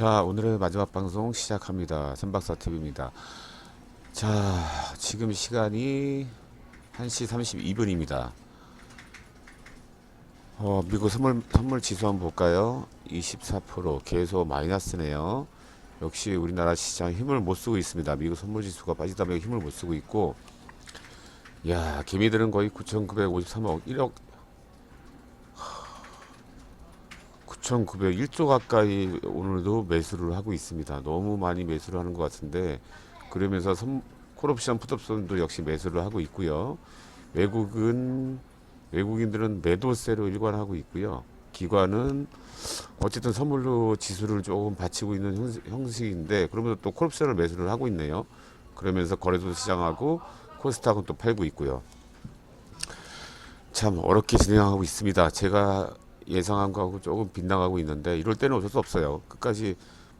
자, 오늘의 마지막 방송 시작합니다. 선박사 TV입니다. 자, 지금 시간이 1시 32분입니다. 어, 미국 선물, 선물 지수 한번 볼까요? 24% 계속 마이너스네요. 역시 우리나라 시장 힘을 못 쓰고 있습니다. 미국 선물 지수가 빠지다 보니 힘을 못 쓰고 있고, 야, 개미들은 거의 9,953억, 1억 9,901조 가까이 오늘도 매수를 하고 있습니다. 너무 많이 매수를 하는 것 같은데 그러면서 선, 콜옵션 풋옵션도 역시 매수를 하고 있고요. 외국은 외국인들은 매도세로 일관하고 있고요. 기관은 어쨌든 선물로 지수를 조금 받치고 있는 형식- 형식인데 그러면서 또 콜옵션을 매수를 하고 있네요. 그러면서 거래소 시장하고 코스닥은 또 팔고 있고요. 참 어렵게 진행하고 있습니다. 제가 예상한 거하고 조금 빗나가고 있는데 이럴 때는 어쩔 수 없어요. 끝까지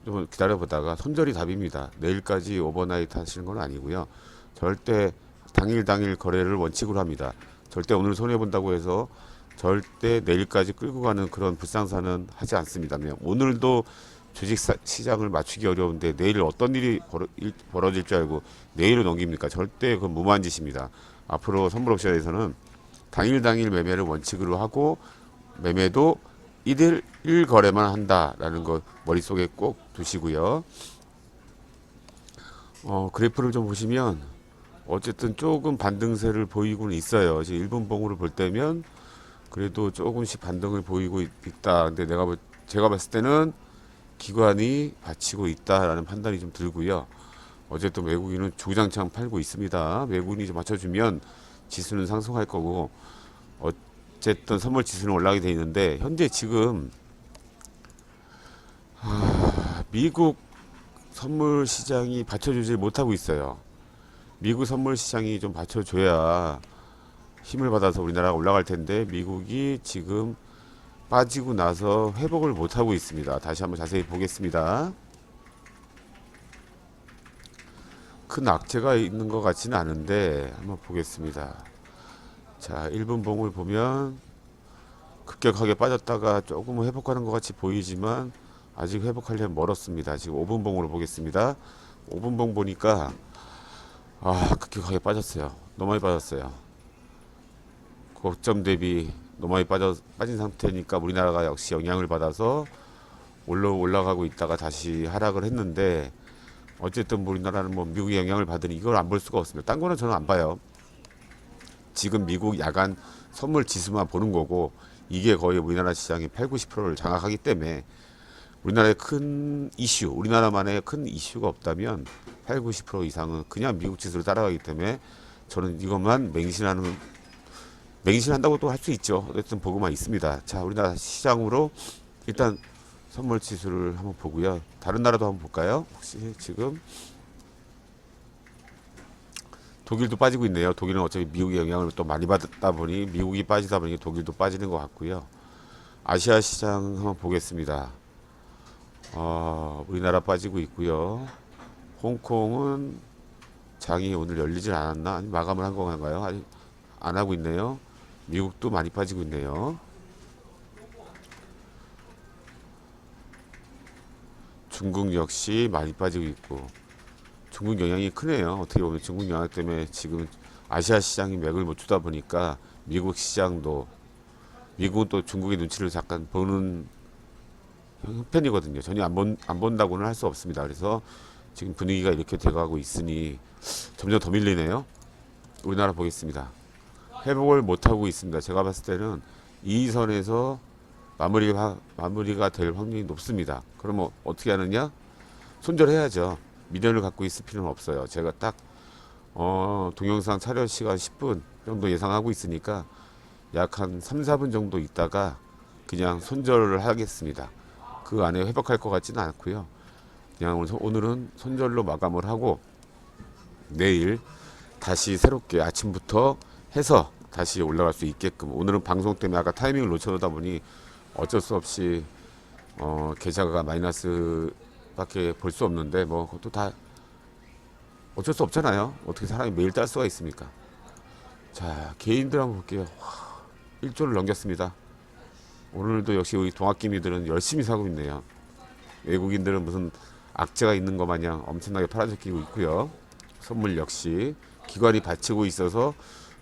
좀 기다려보다가 손절이 답입니다. 내일까지 오버나이트 하시는 건 아니고요. 절대 당일 당일 거래를 원칙으로 합니다. 절대 오늘 손해 본다고 해서 절대 내일까지 끌고 가는 그런 불상사는 하지 않습니다. 오늘도 주식 사- 시장을 맞추기 어려운데 내일 어떤 일이 벌어, 일- 벌어질 줄 알고 내일을 넘깁니까? 절대 그건 무모한 짓입니다. 앞으로 선물 옵션에서는 당일 당일 매매를 원칙으로 하고 매매도 1일 1 거래만 한다라는 거 머릿속에 꼭 두시고요. 어, 그래프를 좀 보시면 어쨌든 조금 반등세를 보이고는 있어요. 지금 일본 봉으로 볼 때면 그래도 조금씩 반등을 보이고 있- 있다. 근데 내가 볼- 제가 봤을 때는 기관이 받치고 있다라는 판단이 좀 들고요. 어쨌든 외국인은 주장창 팔고 있습니다. 외국인이 좀 맞춰주면 지수는 상승할 거고 어쨌든 선물 지수는 올라가게 돼 있는데 현재 지금 아, 미국 선물 시장이 받쳐주질 못하고 있어요. 미국 선물 시장이 좀 받쳐줘야 힘을 받아서 우리나라가 올라갈 텐데 미국이 지금 빠지고 나서 회복을 못하고 있습니다. 다시 한번 자세히 보겠습니다. 큰 악재가 있는 것 같지는 않은데 한번 보겠습니다. 자, 1분 봉을 보면 급격하게 빠졌다가 조금 회복하는 것 같이 보이지만 아직 회복하려면 멀었습니다. 지금 5분 봉으로 보겠습니다. 5분 봉 보니까 아, 급격하게 빠졌어요. 너무 많이 빠졌어요. 고점 대비 너무 많이 빠져, 빠진 상태니까 우리나라가 역시 영향을 받아서 올라 올라가고 있다가 다시 하락을 했는데 어쨌든 뭐 우리나라는 뭐 미국의 영향을 받으니 이걸 안 볼 수가 없습니다. 딴 거는 저는 안 봐요. 지금 미국 야간 선물 지수만 보는 거고 이게 거의 우리나라 시장의 8, 90%를 장악하기 때문에 우리나라의 큰 이슈, 우리나라만의 큰 이슈가 없다면 8, 90% 이상은 그냥 미국 지수를 따라가기 때문에 저는 이것만 맹신하는 맹신한다고 또 할 수 있죠. 어쨌든 보고만 있습니다. 자, 우리나라 시장으로 일단 선물 지수를 한번 보고요. 다른 나라도 한번 볼까요? 혹시 지금 독일도 빠지고 있네요. 독일은 어차피 미국의 영향을 또 많이 받다 보니 미국이 빠지다 보니 독일도 빠지는 것 같고요. 아시아 시장 한번 보겠습니다. 어, 우리나라 빠지고 있고요. 홍콩은 장이 오늘 열리질 않았나? 아니 마감을 한 건가요? 아니 안 하고 있네요. 미국도 많이 빠지고 있네요. 중국 역시 많이 빠지고 있고 중국 영향이 크네요. 어떻게 보면 중국 영향 때문에 지금 아시아 시장이 맥을 못 주다 보니까 미국 시장도 미국은 또 중국의 눈치를 잠깐 보는 형편이거든요. 전혀 안, 본, 안 본다고는 할 수 없습니다. 그래서 지금 분위기가 이렇게 돼가고 있으니 점점 더 밀리네요. 우리나라 보겠습니다. 회복을 못 하고 있습니다. 제가 봤을 때는 이 선에서 마무리가 마무리가 될 확률이 높습니다. 그러면 어떻게 하느냐? 손절해야죠. 미련을 갖고 있을 필요는 없어요. 제가 딱 어, 동영상 촬영 시간 10분 정도 예상하고 있으니까 약 한 3, 4분 정도 있다가 그냥 손절을 하겠습니다. 그 안에 회복할 것 같지는 않고요. 그냥 오늘, 오늘은 손절로 마감을 하고 내일 다시 새롭게 아침부터 해서 다시 올라갈 수 있게끔 오늘은 방송 때문에 아까 타이밍을 놓쳐놓다 보니 어쩔 수 없이 어, 계좌가 마이너스 밖에 볼 수 없는데 뭐 그것도 다 어쩔 수 없잖아요. 어떻게 사람이 매일 딸 수가 있습니까? 자 개인들 한번 볼게요. 와, 1조를 넘겼습니다. 오늘도 역시 우리 동학기미들은 열심히 사고 있네요. 외국인들은 무슨 악재가 있는 것 마냥 엄청나게 팔아제끼고 있고요. 선물 역시 기관이 받치고 있어서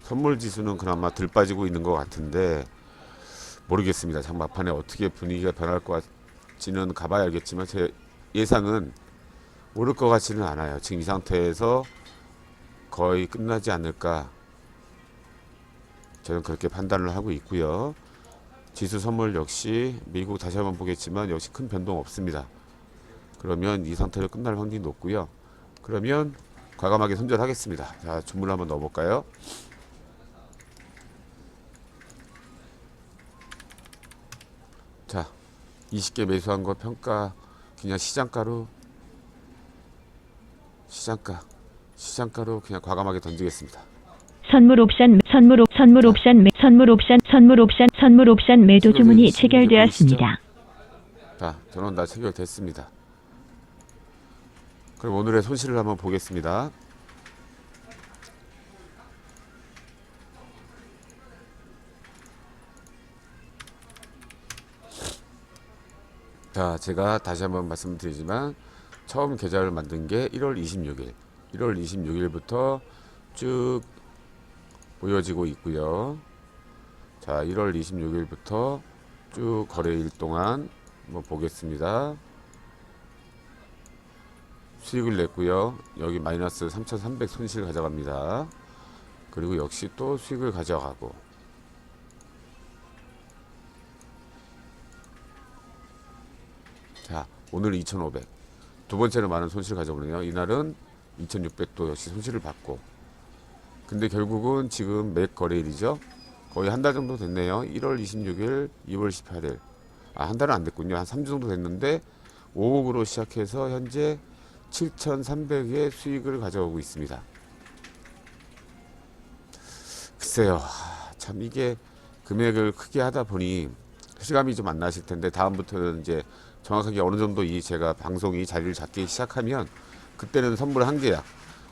선물 지수는 그나마 덜 빠지고 있는 것 같은데 모르겠습니다. 장 막판에 어떻게 분위기가 변할 것 같지는 가봐야 알겠지만 제 예상은 오를 것 같지는 않아요. 지금 이 상태에서 거의 끝나지 않을까 저는 그렇게 판단을 하고 있고요. 지수 선물 역시 미국 다시 한번 보겠지만 역시 큰 변동 없습니다. 그러면 이 상태로 끝날 확률이 높고요. 그러면 과감하게 손절하겠습니다. 자, 주문을 한번 넣어볼까요? 자, 20개 매수한 거 평가 그냥 시장가로 시장가 시장가로 그냥 과감하게 던지겠습니다. 선물 옵션 선물 옵 선물 옵션 매, 선물 옵션 선물 옵션 선물 옵션 매도 주문이 체결되었습니다. 자, 저는 다 체결됐습니다. 그럼 오늘의 손실을 한번 보겠습니다. 자, 제가 다시 한번 말씀드리지만 처음 계좌를 만든 게 1월 26일, 1월 26일부터 쭉 보여지고 있고요. 자, 1월 26일부터 쭉 거래일 동안 한번 보겠습니다. 수익을 냈고요. 여기 마이너스 3,300 손실 가져갑니다. 그리고 역시 또 수익을 가져가고 자, 오늘 2,500. 두 번째로 많은 손실 가져오네요. 이날은 2,600도 역시 손실을 받고. 근데 결국은 지금 몇 거래일이죠? 거의 한 달 정도 됐네요. 1월 26일, 2월 18일. 아, 한 달은 안 됐군요. 한 3주 정도 됐는데 5억으로 시작해서 현재 7,300의 수익을 가져오고 있습니다. 글쎄요. 하, 참 이게 금액을 크게 하다 보니 실감이 좀 안 나실 텐데 다음부터는 이제 정확하게 어느 정도 이 제가 방송이 자리를 잡기 시작하면 그때는 선물 한 계약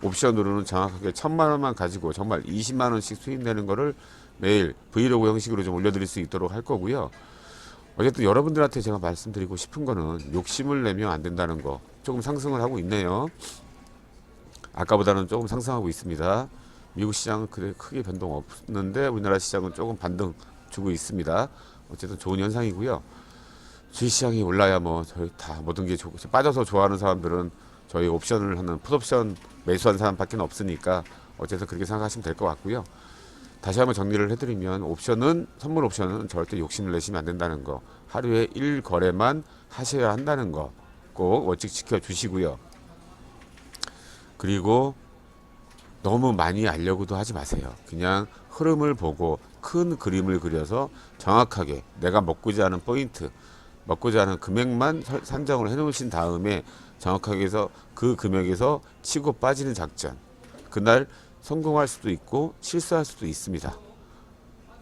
옵션으로는 정확하게 천만 원만 가지고 정말 20만 원씩 수익 내는 거를 매일 브이로그 형식으로 좀 올려드릴 수 있도록 할 거고요. 어쨌든 여러분들한테 제가 말씀드리고 싶은 거는 욕심을 내면 안 된다는 거 조금 상승을 하고 있네요. 아까보다는 조금 상승하고 있습니다. 미국 시장은 그래 크게 변동 없는데 우리나라 시장은 조금 반등 주고 있습니다. 어쨌든 좋은 현상이고요. 주식시장이 올라야 뭐 저희 다 모든 게 좋고 빠져서 좋아하는 사람들은 저희 옵션을 하는 풋옵션 매수한 사람밖에 없으니까 어쨌든 그렇게 생각하시면 될 것 같고요. 다시 한번 정리를 해드리면 옵션은 선물 옵션은 절대 욕심을 내시면 안 된다는 거 하루에 1거래만 하셔야 한다는 거 꼭 원칙 지켜주시고요. 그리고 너무 많이 알려고도 하지 마세요. 그냥 흐름을 보고 큰 그림을 그려서 정확하게 내가 먹고자 하는 포인트, 먹고자 하는 금액만 설- 산정을 해 놓으신 다음에 정확하게 해서 그 금액에서 치고 빠지는 작전. 그날 성공할 수도 있고 실수할 수도 있습니다.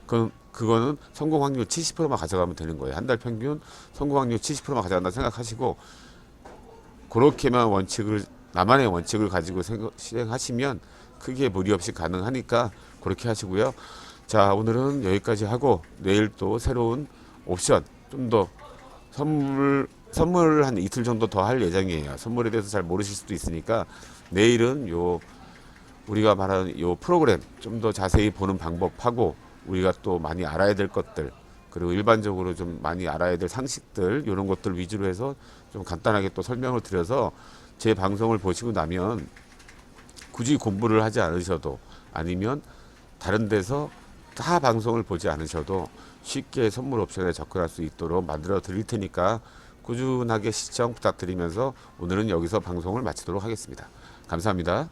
그럼 그거는 성공 확률 70%만 가져가면 되는 거예요. 한 달 평균 성공 확률 70%만 가져간다 생각하시고 그렇게만 원칙을 나만의 원칙을 가지고 실행하시면 크게 무리 없이 가능하니까 그렇게 하시고요. 자 오늘은 여기까지 하고 내일 또 새로운 옵션 좀더 선물 선물을 한 이틀 정도 더 할 예정이에요. 선물에 대해서 잘 모르실 수도 있으니까 내일은 요 우리가 말하는 요 프로그램 좀 더 자세히 보는 방법하고 우리가 또 많이 알아야 될 것들 그리고 일반적으로 좀 많이 알아야 될 상식들 이런 것들 위주로 해서 좀 간단하게 또 설명을 드려서 제 방송을 보시고 나면 굳이 공부를 하지 않으셔도 아니면 다른 데서 타 방송을 보지 않으셔도 쉽게 선물 옵션에 접근할 수 있도록 만들어 드릴 테니까 꾸준하게 시청 부탁드리면서 오늘은 여기서 방송을 마치도록 하겠습니다. 감사합니다.